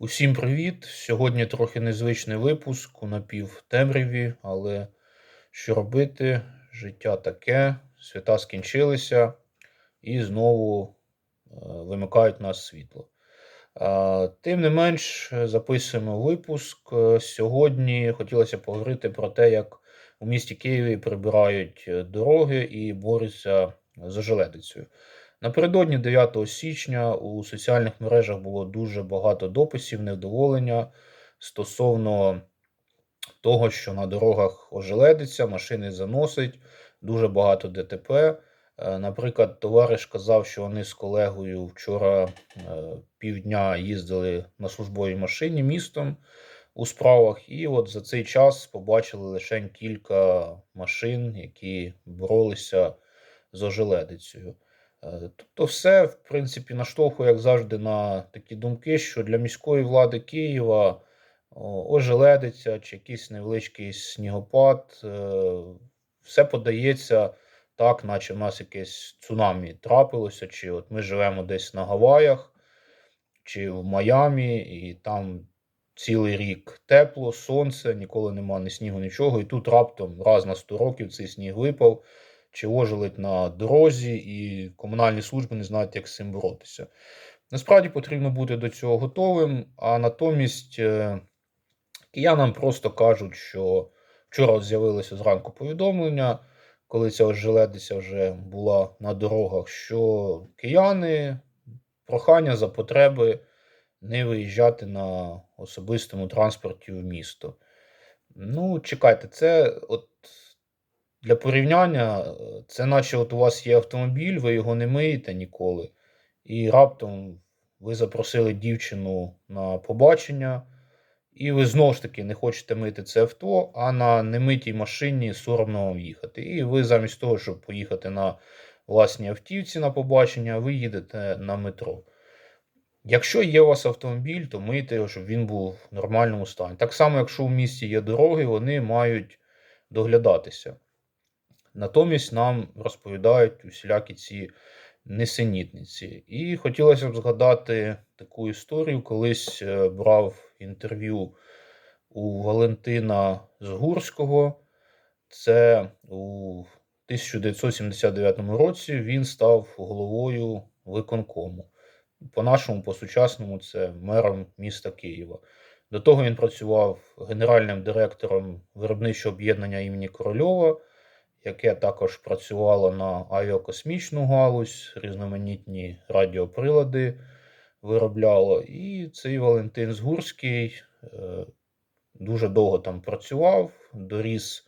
Усім привіт! Сьогодні трохи незвичний випуск у напівтемряві, але що робити? Життя таке, свята скінчилися і знову е, вимикають нас світло. Тим не менш, записуємо випуск. Е, Сьогодні хотілося поговорити про те, як у місті Києві прибирають е, дороги і борються з ожеледицею. Напередодні 9 січня у соціальних мережах було дуже багато дописів невдоволення стосовно того, що на дорогах ожеледиться, машини заносить, дуже багато ДТП. Е, Наприклад, товариш казав, що вони з колегою вчора е, півдня їздили на службовій машині містом у справах, і от за цей час побачили лише кілька машин, які боролися з ожеледицею. Е, Тобто, все, в принципі, наштовхує, як завжди, на такі думки, що для міської влади Києва о, ожеледиця чи якийсь невеличкий снігопад, е, все подається так, наче в нас якесь цунамі трапилося, чи от ми живемо десь на Гаваях, чи в Майамі, і там цілий рік тепло, сонце, ніколи нема ні снігу, нічого. І тут раптом раз на 100 років цей сніг випав, чи ожеледь на дорозі, і комунальні служби не знають, як з цим боротися. Насправді потрібно бути до цього готовим, а натомість е, киянам просто кажуть, що вчора з'явилося зранку повідомлення, коли ця ожеледиця вже була на дорогах, що кияни прохання за потреби не виїжджати на особистому транспорті в місто. Ну, чекайте, це от для порівняння, це наче от у вас є автомобіль, ви його не миєте ніколи, і раптом ви запросили дівчину на побачення, і ви знову ж таки не хочете мити це авто, а на немитій машині соромно вам їхати. І ви замість того, щоб поїхати на власній автівці на побачення, ви їдете на метро. Якщо є у вас автомобіль, то мийте його, щоб він був в нормальному стані. Так само, якщо в місті є дороги, вони мають доглядатися. Натомість нам розповідають усілякі ці несенітниці. І хотілося б згадати таку історію. Колись е, брав інтерв'ю у Валентина Згурського. Це у 1979 році він став головою виконкому. По-нашому, по-сучасному, це мером міста Києва. До того він працював генеральним директором виробничого об'єднання імені Корольова, яке також працювало на авіакосмічну галузь, різноманітні радіоприлади виробляло. І цей Валентин Згурський е, дуже довго там працював, доріс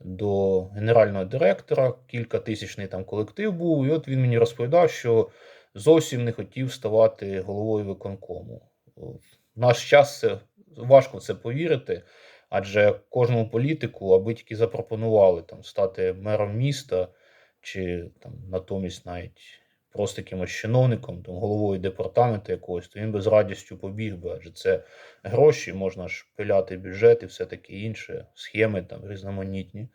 до генерального директора, кількатисячний там колектив був. І от він мені розповідав, що зовсім не хотів ставати головою виконкому. В наш час це важко це повірити, адже кожному політику, аби тільки запропонували там стати мером міста, чи там натомість навіть просто якимось чиновником, там головою департаменту якогось, то він би з радістю побіг би, адже це гроші, можна ж пиляти бюджет і все таке інше, схеми там різноманітні.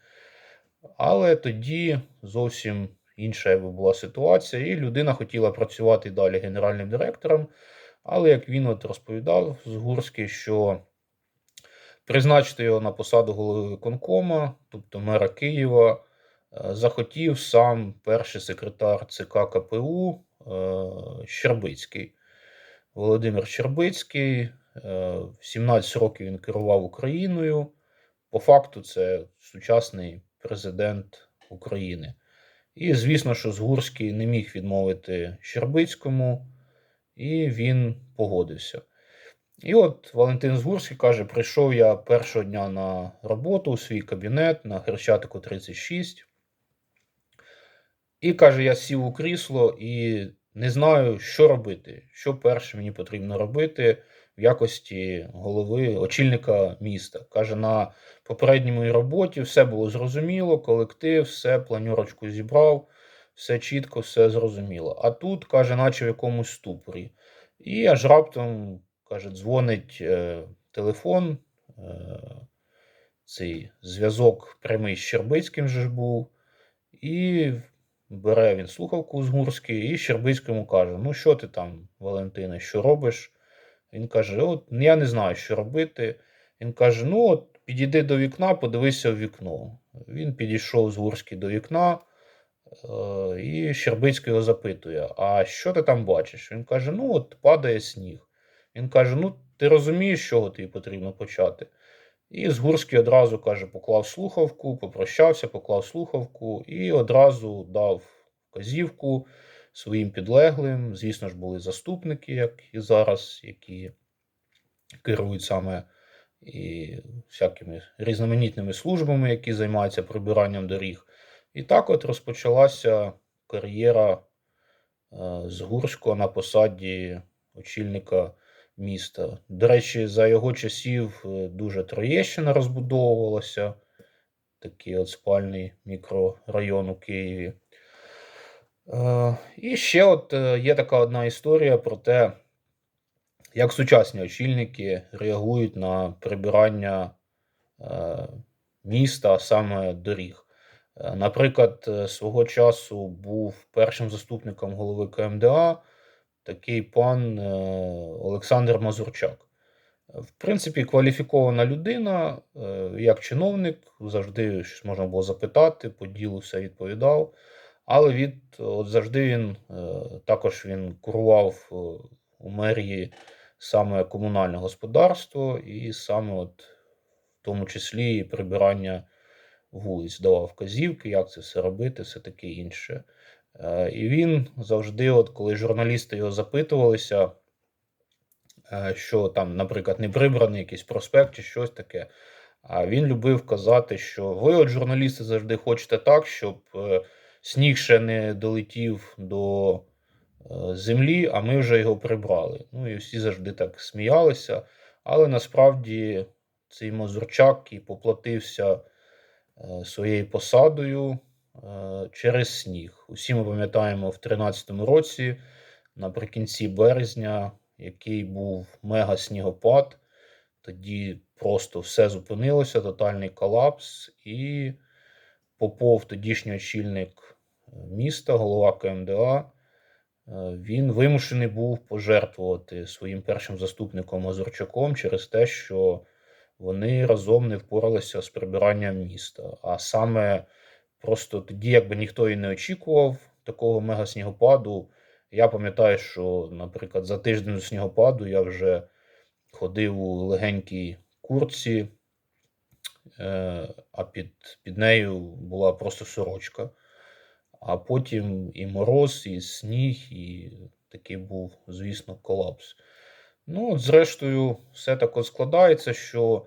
Але тоді зовсім інша була ситуація, і людина хотіла працювати далі генеральним директором. Але як він от розповідав Згурський, що призначити його на посаду голови виконкома, тобто мера Києва, е, захотів сам перший секретар ЦК КПУ е, Щербицький. Володимир Щербицький. е, В 17 років він керував Україною. По факту, це сучасний президент України. І, звісно, що Згурський не міг відмовити Щербицькому, і він погодився. І от Валентин Згурський каже: прийшов я першого дня на роботу у свій кабінет на Хрещатику 36. І каже: я сів у крісло і не знаю, що робити. Що перше мені потрібно робити в якості голови очільника міста. Каже, на попередній роботі все було зрозуміло, колектив, все, планюрочку зібрав, все чітко, все зрозуміло. А тут, каже, наче в якомусь ступорі. І аж раптом, каже, дзвонить е, телефон, е, цей зв'язок прямий з Щербицьким же ж був. І бере він слухавку з Гурський, і Щербицькому каже: Ну, що ти там, Валентине, що робиш? Він каже: От я не знаю, що робити. Він каже: Ну, от підійди до вікна, подивися в вікно. Він підійшов з Гурський до вікна, е, і Щербицький його запитує: А що ти там бачиш? Він каже: Ну, от падає сніг. Він каже: Ну, ти розумієш, з чого тобі потрібно почати? І Згурський одразу каже: поклав слухавку, попрощався, поклав слухавку і одразу дав вказівку своїм підлеглим. Звісно ж, були заступники, як і зараз, які керують саме і всякими різноманітними службами, які займаються прибиранням доріг. І так от розпочалася кар'єра е, Згурського на посаді очільника міста. До речі, за його часів е, дуже Троєщина розбудовувалася, такий от спальний мікрорайон у Києві. Е, І ще от е, є така одна історія про те, як сучасні очільники реагують на прибирання міста, саме доріг. Наприклад, свого часу був першим заступником голови КМДА такий пан е, Олександр Мазурчак. В принципі, кваліфікована людина, е, як чиновник, завжди щось можна було запитати, по ділу все відповідав. Але від, от завжди він е, також він курував у мерії саме комунальне господарство і саме от в тому числі прибирання вулиць, давав вказівки, як це все робити, все таке інше. Е, І він завжди, от коли журналісти його запитувалися, е, що там, наприклад, не прибраний якийсь проспект чи щось таке. А він любив казати, що ви, от журналісти, завжди хочете так, щоб е, сніг ще не долетів до землі, а ми вже його прибрали. Ну і всі завжди так сміялися. Але насправді цей Мазурчак і поплатився своєю посадою через сніг. Усі ми пам'ятаємо в 2013 році, наприкінці березня, який був мега снігопад. Тоді просто все зупинилося, тотальний колапс, і Попов, тодішній очільник е, міста, голова КМДА, е, він вимушений був пожертвувати своїм першим заступником Мазурчаком через те, що вони разом не впоралися з прибиранням міста. А саме просто тоді, якби ніхто і не очікував такого мегаснігопаду. Я пам'ятаю, що, наприклад, за тиждень до снігопаду я вже ходив у легенькій куртці, е, а під, під нею була просто сорочка. А потім і мороз, і сніг, і такий був, звісно, колапс. Ну, от, зрештою, все так складається, що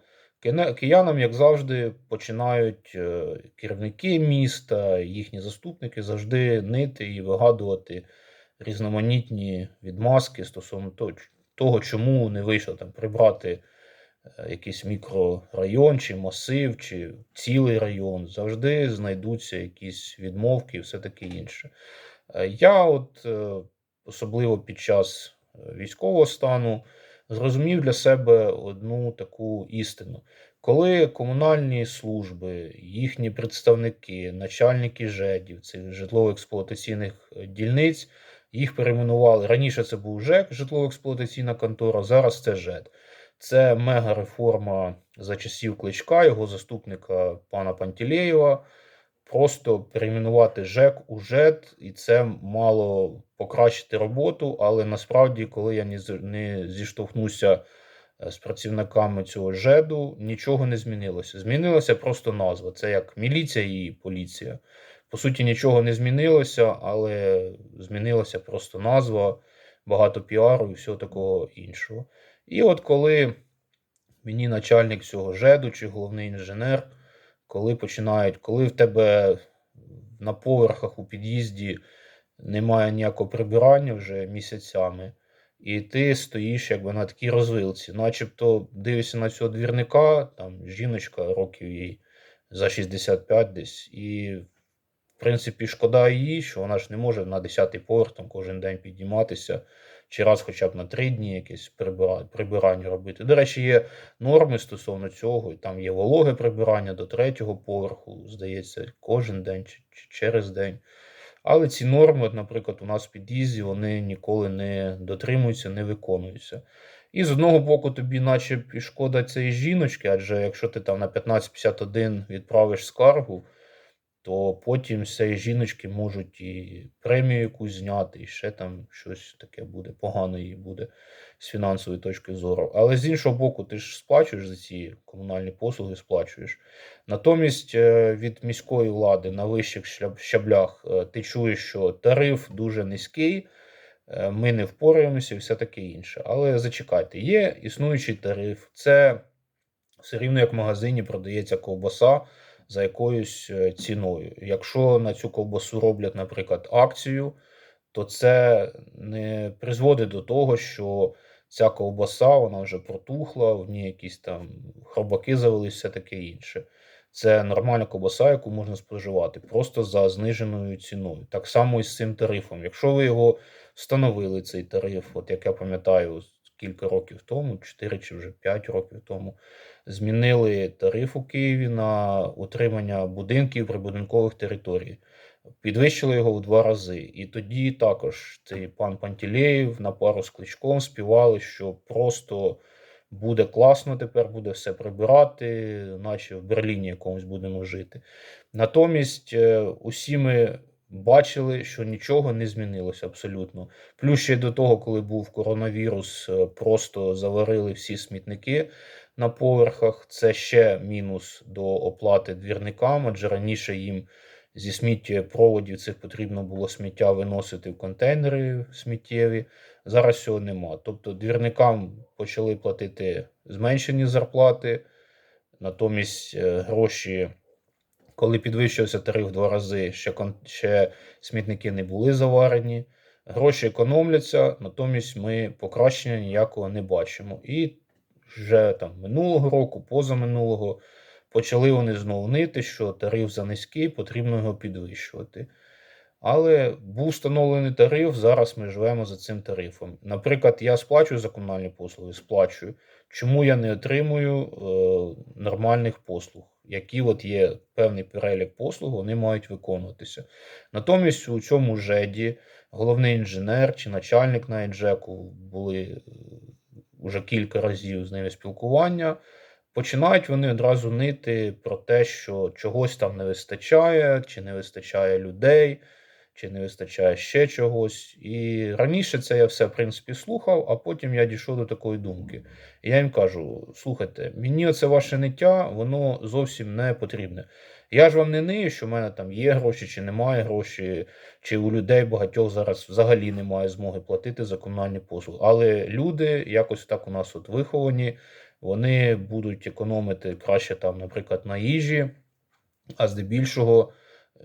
киянам, як завжди, починають е, керівники міста, їхні заступники завжди нити і вигадувати різноманітні відмазки стосовно того, чому не вийшло там прибрати е, якийсь мікрорайон, чи масив, чи цілий район. Завжди знайдуться якісь відмовки і все таке інше. Е, Я, от особливо під час військового стану, зрозумів для себе одну таку істину. Коли комунальні служби, їхні представники, начальники ЖЕДів, цих житлово-експлуатаційних е, дільниць, їх перейменували. Раніше це був ЖЕК, житлово-експлуатаційна контора, зараз це ЖЕД. Це мега-реформа за часів Кличка, його заступника пана Пантілеєва. Просто перейменувати ЖЕК у ЖЕД, і це мало покращити роботу. Але насправді, коли я не з- не зіштовхнувся е, з працівниками цього ЖЕДу, нічого не змінилося. Змінилася просто назва. Це як міліція і поліція. По суті, нічого не змінилося, але змінилася просто назва, багато піару і всього такого іншого. І от коли мені начальник цього ЖЕДу чи головний інженер, коли починають, коли в тебе на поверхах у під'їзді немає ніякого прибирання вже місяцями, і ти стоїш якби на такій розвилці, начебто дивишся на цього двірника, там жіночка років їй за 65 десь, і в принципі шкода її, що вона ж не може на 10-й поверх там кожен день підніматися, чи раз хоча б на 3 дні якесь прибирання робити. До речі, є норми стосовно цього, і там є вологе прибирання до третього поверху, здається, кожен день чи через день. Але ці норми, от, наприклад, у нас в під'їзді, вони ніколи не дотримуються, не виконуються. І з одного боку, тобі, наче і шкода цієї жіночки, адже якщо ти там на 1551 відправиш скаргу, то потім з цієї жіночки можуть і премію якусь зняти, і ще там щось таке буде, погано їй буде з фінансової точки зору. Але з іншого боку, ти ж сплачуєш за ці комунальні послуги, сплачуєш. Натомість е, від міської влади на вищих щаблях е, ти чуєш, що тариф дуже низький, е, ми не впораємося і все таке інше. Але зачекайте, є існуючий тариф. Це все рівно як в магазині продається ковбаса за якоюсь ціною. Якщо на цю ковбасу роблять, наприклад, акцію, то це не призводить до того, що ця ковбаса вона вже протухла, в ній якісь там хробаки завелись, все таке інше. Це нормальна ковбаса, яку можна споживати просто за зниженою ціною. Так само і з цим тарифом. Якщо ви його встановили, цей тариф, от як я пам'ятаю, кілька років тому, 4 чи вже 5 років тому, змінили тариф у Києві на утримання будинків прибудинкових територій. Підвищили його в два рази. І тоді також цей пан Пантілеєв на пару з кличком співали, що просто буде класно тепер, буде все прибирати, наче в Берліні якомусь будемо жити. Натомість е, усі ми бачили, що нічого не змінилося абсолютно. Плюс ще до того, коли був коронавірус, е, просто заварили всі смітники на поверхах. Це ще мінус до оплати двірникам, адже раніше їм зі сміттєпроводів цих потрібно було сміття виносити в контейнери сміттєві. Зараз цього нема. Тобто двірникам почали платити зменшені зарплати, натомість е, гроші, коли підвищився тариф два рази, ще, ще смітники не були заварені. Гроші економляться, натомість ми покращення ніякого не бачимо. І вже там минулого року, позаминулого, почали вони знову нити, що тариф за низький, потрібно його підвищувати. Але був встановлений тариф, зараз ми живемо за цим тарифом. Наприклад, я сплачую за комунальні послуги, сплачую. Чому я не отримую е, нормальних послуг, які от є певний перелік послуг, вони мають виконуватися. Натомість у цьому ЖЕДі головний інженер чи начальник на інжеку були е, вже кілька разів з ними спілкування. Починають вони одразу нити про те, що чогось там не вистачає, чи не вистачає людей, чи не вистачає ще чогось. І раніше це я все, в принципі, слухав, а потім я дійшов до такої думки. І я їм кажу: слухайте, мені оце ваше ниття, воно зовсім не потрібне. Я ж вам не нию, що в мене там є гроші, чи немає гроші, чи у людей багатьох зараз взагалі немає змоги платити за комунальні послуги. Але люди якось так у нас от виховані, вони будуть економити краще там, наприклад, на їжі, а здебільшого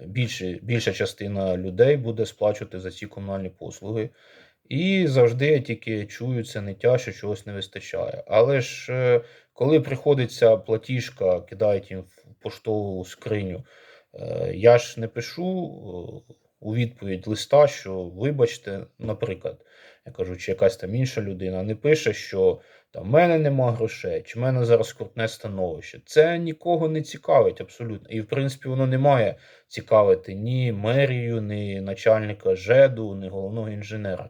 більше, більша частина людей буде сплачувати за ці комунальні послуги. І завжди я тільки чую це ниття, що чогось не вистачає. Але ж е, коли приходиться платіжка, кидають їм в поштову скриню, е, я ж не пишу е, у відповідь листа, що вибачте, наприклад, я кажу, чи якась там інша людина не пише, що там в мене нема грошей, чи в мене зараз крутне становище. Це нікого не цікавить абсолютно. І в принципі воно не має цікавити ні мерію, ні начальника ЖЕДу, ні головного інженера.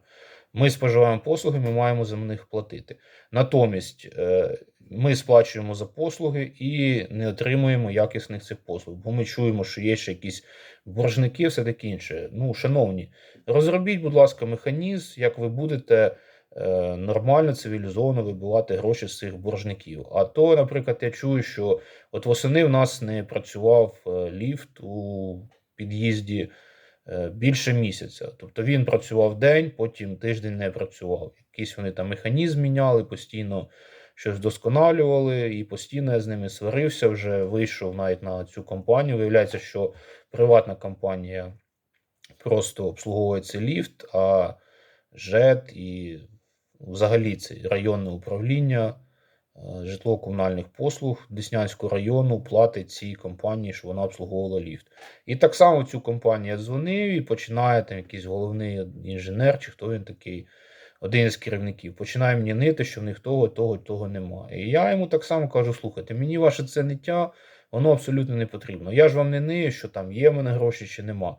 Ми споживаємо послуги, ми маємо за них платити. Натомість е, ми сплачуємо за послуги і не отримуємо якісних цих послуг, бо ми чуємо, що є ще якісь боржники, все таке інше. Ну, шановні, розробіть, будь ласка, механізм, як ви будете е, нормально, цивілізовано вибивати гроші з цих боржників. А то, наприклад, я чую, що от восени в нас не працював е, ліфт у під'їзді е, більше місяця. Тобто він працював день, потім тиждень не працював. Якийсь вони там механізм міняли, постійно щось вдосконалювали, і постійно я з ними сварився. Вже вийшов навіть на цю компанію. Виявляється, що приватна компанія просто обслуговує цей ліфт, а ЖЕД і взагалі це районне управління е, житлово-комунальних послуг Деснянського району платить цій компанії, що вона обслуговувала ліфт. І так само цю компанію я дзвонив і починає там якийсь головний інженер, чи хто він такий, один із керівників, починає мені нити, що в них того, того, того немає. І я йому так само кажу: слухайте, мені ваше це ниття, воно абсолютно не потрібно. Я ж вам не нию, що там є в мене гроші чи нема.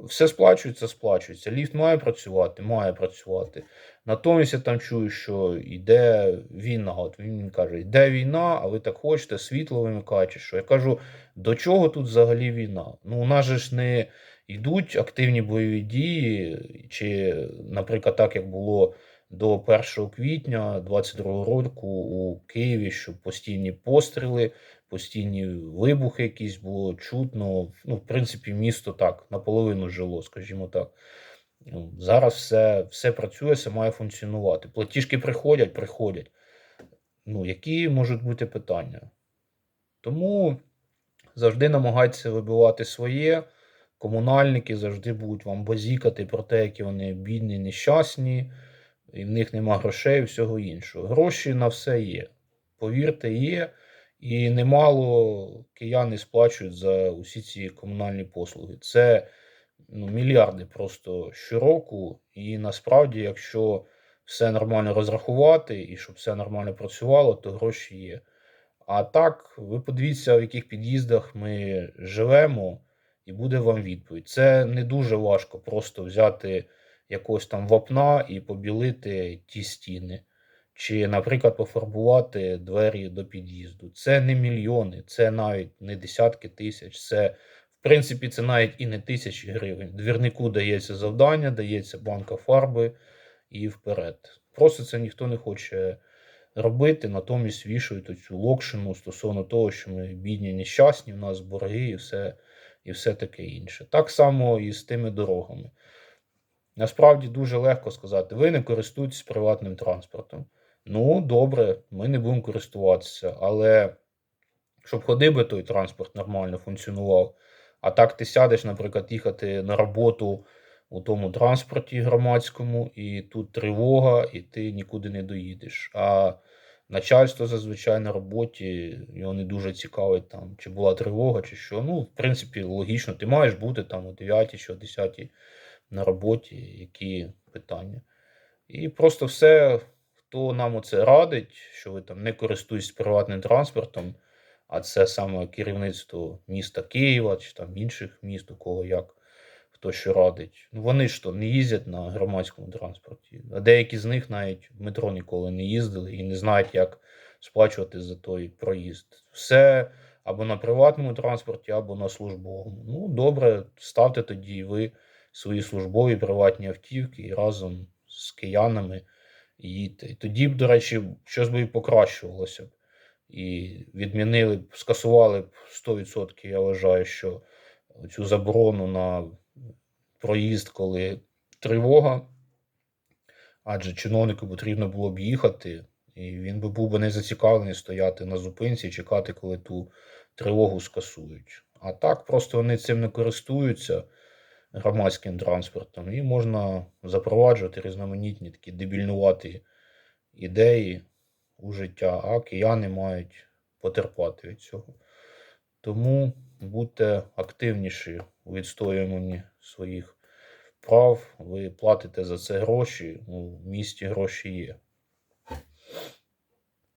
Все сплачується, сплачується. Ліфт має працювати, має працювати. Натомість я там чую, що йде війна. От він каже, йде війна, а ви так хочете, світло вимикаєте, що. Я кажу, до чого тут взагалі війна? Ну, у нас же ж не йдуть активні бойові дії, чи, наприклад, так як було до 1 квітня 22 року у Києві, що постійні постріли, постійні вибухи якісь було чутно. Ну, в принципі, місто так наполовину жило, скажімо так. Ну, Зараз все, все працює, все має функціонувати. Платіжки приходять, приходять. Ну, які можуть бути питання? Тому завжди намагайтеся вибивати своє. Комунальники завжди будуть вам базікати про те, які вони бідні, нещасні, і в них нема грошей і всього іншого. Гроші на все є. Повірте, є. І немало кияни сплачують за усі ці комунальні послуги. Це ну, мільярди просто щороку. І насправді, якщо все нормально розрахувати і щоб все нормально працювало, то гроші є. А так, ви подивіться, в яких під'їздах ми живемо, і буде вам відповідь. Це не дуже важко просто взяти якогось там вапна і побілити ті стіни. Чи, наприклад, пофарбувати двері до під'їзду. Це не мільйони, це навіть не десятки тисяч. Це, в принципі, це навіть і не тисячі гривень. Двірнику дається завдання, дається банка фарби і вперед. Просто це ніхто не хоче робити, натомість вішають оцю локшину стосовно того, що ми бідні, нещасні, у нас борги і все, і все таке інше. Так само і з тими дорогами. Насправді дуже легко сказати, ви не користуєтесь приватним транспортом. Ну, добре, ми не будемо користуватися, але щоб ходив би той транспорт нормально функціонував. А так ти сядеш, наприклад, їхати на роботу у тому транспорті громадському, і тут тривога, і ти нікуди не доїдеш. А начальство зазвичай на роботі його не дуже цікавить, там, чи була тривога, чи що. Ну, в принципі, логічно, ти маєш бути там о 9 чи о 10 на роботі, які питання. І просто все, хто нам оце радить, що ви там не користуєтесь приватним транспортом, а це саме керівництво міста Києва чи там інших міст, у кого як хто що радить. Ну вони ж то не їздять на громадському транспорті. А деякі з них навіть в метро ніколи не їздили і не знають, як сплачувати за той проїзд. Все або на приватному транспорті, або на службовому. Ну, добре, ставте тоді ви свої службові приватні автівки і разом з киянами їдьте. І тоді б, до речі, щось би і покращувалося б. І відмінили б, скасували б 100%, я вважаю, що цю заборону на проїзд, коли тривога, адже чиновнику потрібно було б їхати, і він би був би не зацікавлений стояти на зупинці і чекати, коли ту тривогу скасують. А так просто вони цим не користуються громадським транспортом, і можна запроваджувати різноманітні такі дебільнуваті ідеї у життя, а кияни мають потерпати від цього. Тому будьте активніші у відстоюванні своїх прав. Ви платите за це гроші. У місті гроші є.